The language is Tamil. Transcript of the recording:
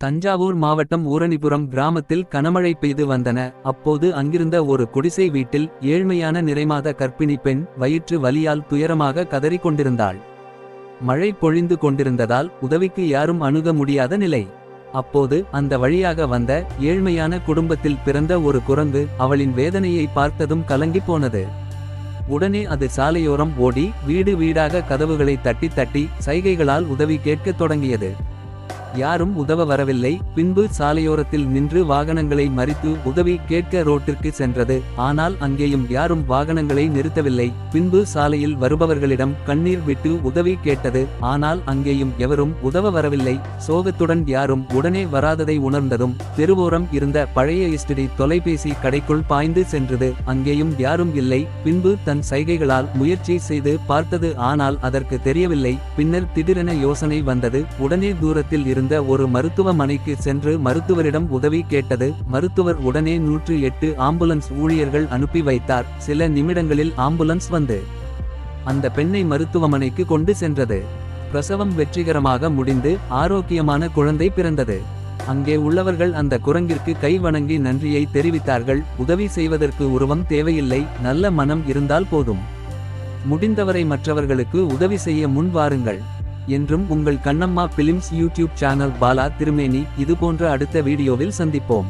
தஞ்சாவூர் மாவட்டம் ஊரணிபுரம் கிராமத்தில் கனமழை பெய்து வந்தன. அப்போது அங்கிருந்த ஒரு குடிசை வீட்டில் ஏழ்மையான நிறைமாத கர்ப்பிணி பெண் வயிற்று வலியால் துயரமாக கதறிக் கொண்டிருந்தாள் மழை பொழிந்து கொண்டிருந்ததால் உதவிக்கு யாரும் அணுக முடியாத நிலை. அப்போது அந்த வழியாக வந்த ஏழ்மையான குடும்பத்தில் பிறந்த ஒரு குரங்கு அவளின் வேதனையை பார்த்ததும் கலங்கிப் போனது. உடனே அது சாலையோரம் ஓடி வீடு வீடாக கதவுகளை தட்டி தட்டி சைகைகளால் உதவி கேட்கத் தொடங்கியது. யாரும் உதவ வரவில்லை. பின்பு சாலையோரத்தில் நின்று வாகனங்களை மறித்து உதவி கேட்க ரோட்டிற்கு சென்றது. ஆனால் அங்கேயும் யாரும் வாகனங்களை நிறுத்தவில்லை. பின்பு சாலையில் வருபவர்களிடம் கண்ணீர் விட்டு உதவி கேட்டது. ஆனால் அங்கேயும் எவரும் உதவ வரவில்லை. சோகத்துடன் யாரும் உடனே வராததை உணர்ந்ததும் தெருவோரம் இருந்த பழைய இஸ்டடி தொலைபேசி கடைக்குள் பாய்ந்து சென்றது. அங்கேயும் யாரும் இல்லை. பின்பு தன் சைகைகளால் முயற்சி செய்து பார்த்தது. ஆனால் அதற்கு தெரியவில்லை. பின்னர் திடீரென யோசனை வந்தது. உடனே தூரத்தில் இருந்த ஒரு மருத்துவமனைக்கு சென்று மருத்துவரிடம் உதவி கேட்டது. மருத்துவர் உடனே நூற்று எட்டு ஆம்புலன்ஸ் ஊழியர்கள் அனுப்பி வைத்தார். சில நிமிடங்களில் ஆம்புலன்ஸ் வந்து அந்த பெண்ணை மருத்துவமனைக்கு கொண்டு சென்றது. பிரசவம் வெற்றிகரமாக முடிந்து ஆரோக்கியமான குழந்தை பிறந்தது. அங்கே உள்ளவர்கள் அந்த குரங்கிற்கு கை வணங்கி நன்றியை தெரிவித்தார்கள். உதவி செய்வதற்கு உருவம் தேவையில்லை. நல்ல மனம் இருந்தால் போதும். முடிந்தவரை மற்றவர்களுக்கு உதவி செய்ய முன் வாருங்கள். என்றும் உங்கள் Kannamma films YouTube channel Bala Thirumeni இதுபோன்ற அடுத்த வீடியோவில் சந்திப்போம்.